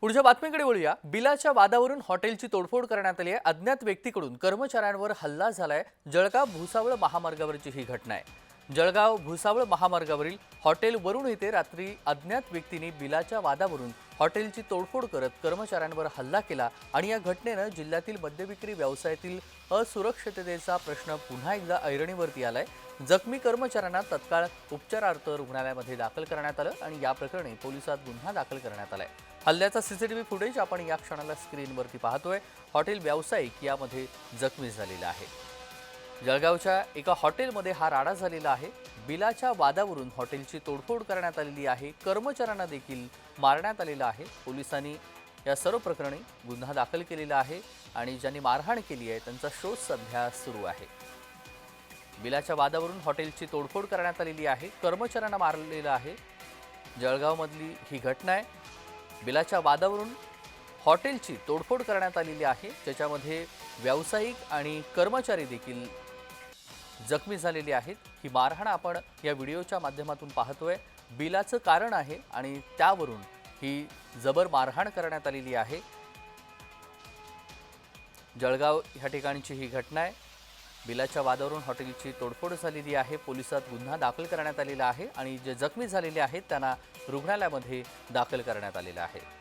पुढच्या बातमीकडे वळूया. बिलाच्या वादावरून हॉटेलची तोडफोड करण्यात आली आहे. अज्ञात व्यक्तीकडून कर्मचाऱ्यांवर हल्ला झालाय. जळगाव भुसावळ महामार्गावरची ही घटना आहे. जळगाव भुसावळ महामार्गावरील हॉटेल वरुण येथे रात्री अज्ञात व्यक्तीने बिलाच्या वादावरून हॉटेलची तोडफोड करत कर्मचाऱ्यांवर हल्ला केला आणि या घटनेनं जिल्ह्यातील मद्यविक्री व्यवसायातील असुरक्षिततेचा प्रश्न पुन्हा एकदा ऐरणीवरती आलाय. जखमी कर्मचाऱ्यांना तत्काळ उपचारार्थ रुग्णालयामध्ये दाखल करण्यात आलं आणि या प्रकरणी पोलिसात गुन्हा दाखल करण्यात आलाय. हल्ल्याचा सीसीटीव्ही फुटेज आपण या क्षणाला स्क्रीनवरती पाहतोय. हॉटेल व्यावसायिक यामध्ये जखमी झालेला आहे. जळगावच्या एका हॉटेलमध्ये हा राडा झालेला आहे. बिलाच्या वादावरून हॉटेलची तोडफोड करण्यात आलेली आहे. कर्मचाऱ्यांना देखील मारण्यात आलेलं आहे. पोलिसांनी या सर्व प्रकरणी गुन्हा दाखल केलेला आहे आणि ज्यांनी मारहाण केली आहे त्यांचा शोध सध्या सुरू आहे. बिलाच्या वादावरून हॉटेलची तोडफोड करण्यात आलेली आहे. कर्मचाऱ्यांना मारलेलं आहे. जळगावमधली ही घटना आहे. बिलाच्या वादावरून हॉटेलची तोडफोड करण्यात आलेली आहे. ज्याच्यामध्ये व्यावसायिक आणि कर्मचारी देखील जखमी झालेली आहेत. ही मारहाण आपण या व्हिडिओच्या माध्यमातून पाहतोय. बिलाचं कारण आहे आणि त्यावरून ही जबर मारहाण करण्यात आलेली आहे. जळगाव ह्या ठिकाणची ही घटना आहे. बिलाच्या वादावरून हॉटेलची तोडफोड झालेली आहे. पोलिसात गुन्हा दाखल करण्यात आलेला आहे आणि जे जखमी झालेले आहेत त्यांना रुग्णालयामध्ये दाखल करण्यात आलेलं आहे.